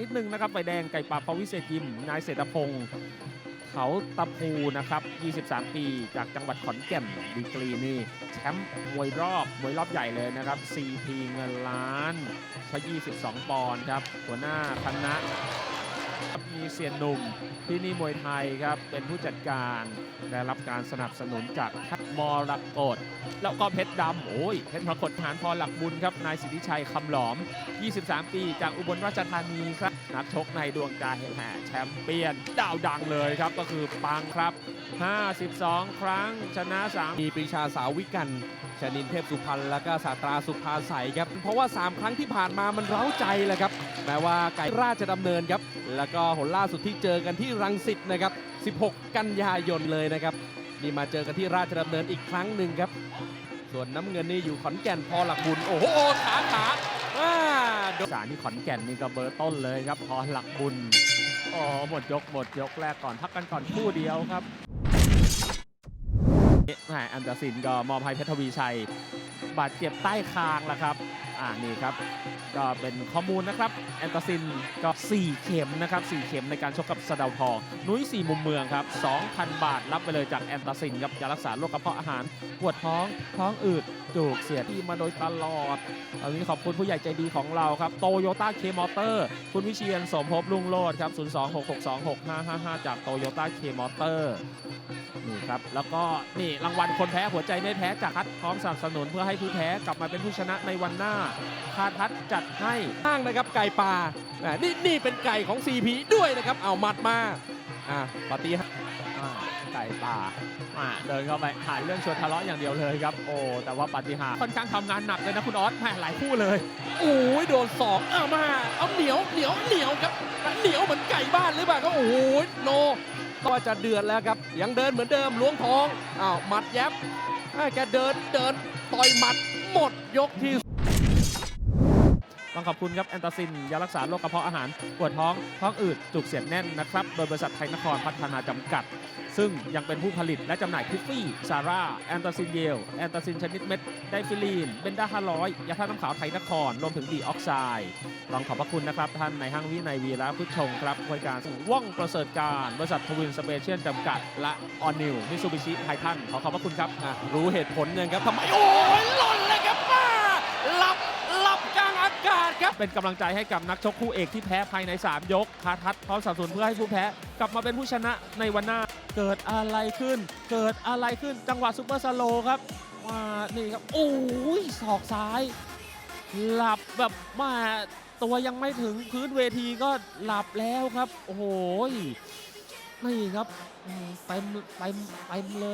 นิดนึงนะครับไฟแดงไก่ป่าพวิเศษยิมนายเศรษฐพงศ์เขาตะพูนะครับ 23 ปี จากจังหวัดขอนแก่นดีกรีนี่แชมป์มวยรอบมวยรอบใหญ่เลยนะครับ CP เงินล้านชะ22 ปอนด์ครับ หัวหน้าคณะ มีเซียนหนุ่มที่นี่มวยไทยครับเป็นผู้จัดการได้รับการสนับสนุนจากทัดมรกตแล้วก็เพชรดำโอ้ยเพชรมรกตฐานพอหลักบุญครับนายสิทธิชัยคำหลอม 23 ปี จากอุบลราชธานีครับ นักชกในดวงใจแห่แชมเปี้ยนดาวดังเลยครับก็คือปังครับ 52 ครั้งชนะ 3 มีปรีชาสาววิกันชนินเทพสุพรรณแล้วก็สาตราสุภาใสครับ เพราะว่า 3 ครั้งที่ผ่านมามันเร้าใจแหละครับ แม้ว่าไก่ราชดำเนินครับ แล้วก็หนล่าสุดที่เจอกันที่รังสิตนะครับ 16 กันยายนเลยนะครับนี่มาเจอกันที่ราชดำเนินอีกครั้งหนึ่งครับ ส่วนน้ำเงินนี่อยู่ขอนแก่นพอหลักบุญโอ้โหขาขา สารที่ขอนแก่นนี่ก็เบอร์ต้นเลยครับพอหลักบุญอ๋อหมดยกหมดยกแรกก่อนพักกันก่อนคู่เดียวครับแหมอันดาสินก็มอบให้เพชรทวีชัย บาดเจ็บใต้คางแล้วครับ อ่านี่ครับ ก็เป็นข้อมูลนะครับ แอนตาซินก็ 4 เข็มนะครับ 4 เข็มในการชกกับสดาทองนุ้ย 4 มุมเมืองครับ 2,000 บาทรับไปเลยจากแอนตาซินครับยารักษาโรคกระเพาะอาหาร ปวดท้อง ท้องอืดจูกเสียที่มาโดยตลอดวันนี้ขอบคุณผู้ใหญ่ใจดีของเราครับ โตโยต้าเคมอเตอร์ คุณวิเชียนสมภพลุงโลดครับ 026626555 จากโตโยต้าเคมอเตอร์นี่ครับ แล้วก็นี่รางวัลคนแพ้หัวใจไม่แพ้จากคัดพร้อมสนับสนุนเพื่อให้ผู้แพ้กลับมาเป็นผู้ชนะในวันหน้า คาทัดจัดให้ข้างนะครับไก่ป่าแหมนี่นี่เป็นไก่ของ CP ด้วยนะครับเอาหมัดมาอ่าปฏิหารย์อ่าไก่ป่าอ่าเดินเข้าไปหาเรื่องชวนทะเลาะอย่างเดียวเลยครับ โอ้แต่ว่าปาฏิหาริย์ค่อนข้างทำงานหนักเลยนะคุณออสแหมหลายคู่เลยโอ้ยโดนศอกเอามาเอาเหนียวเหนียวเหนียวครับเหนียวเหมือนไก่บ้านหรือเปล่าก็โอ้ยโนก็จะเดือดแล้วครับยังเดินเหมือนเดิมล้วงท้องอ้าวหมัดแยบอ่าแกเดินเดินต่อยหมัดหมดยกที่ ต้องขอบคุณครับแอนตาซินยารักษาโรคกระเพาะอาหารปวดท้องท้องอืดจุกเสียดแน่นนะครับโดยบริษัทไทยนครพัฒนาจำกัด ซึ่งยังเป็นผู้ผลิตและจำหน่ายทิฟฟี่ซาร่าแอนตาซินเยลแอนตาซินชนิดเม็ดไดฟิลีนเบนด้า500ยาธาตุน้ำขาวไทยนครรวมถึงดีออกไซด์ต้องขอบพระคุณนะครับท่านในายห้างวินัยวีระพุทธชงครับบริการว่องประเสริฐการบริษัททวินสเปเชียลจำกัด และออนิวมิซูบิชิไททันขอขอบพระคุณครับอะรู้เหตุผลยังครับทำไมโอ้ยหล่นเลยครับป้าหลับหลับกลางอากาศ ครับ เป็นกำลังใจให้กับนักชกคู่เอกที่แพ้ภายใน 3 ยกคาทัดพร้อมสับสนเพื่อให้ผู้แพ้ กลับมาเป็นผู้ชนะในวันหน้าเกิดอะไรขึ้น เกิดอะไรขึ้นจังหวะซุปเปอร์สโลครับว่านี่ครับโอ้ยศอกซ้าย หลับแบบมาตัวยังไม่ถึงพื้นเวทีก็หลับแล้วครับ โอ้โหนี่ครับเต็มเต็มเต็มเลย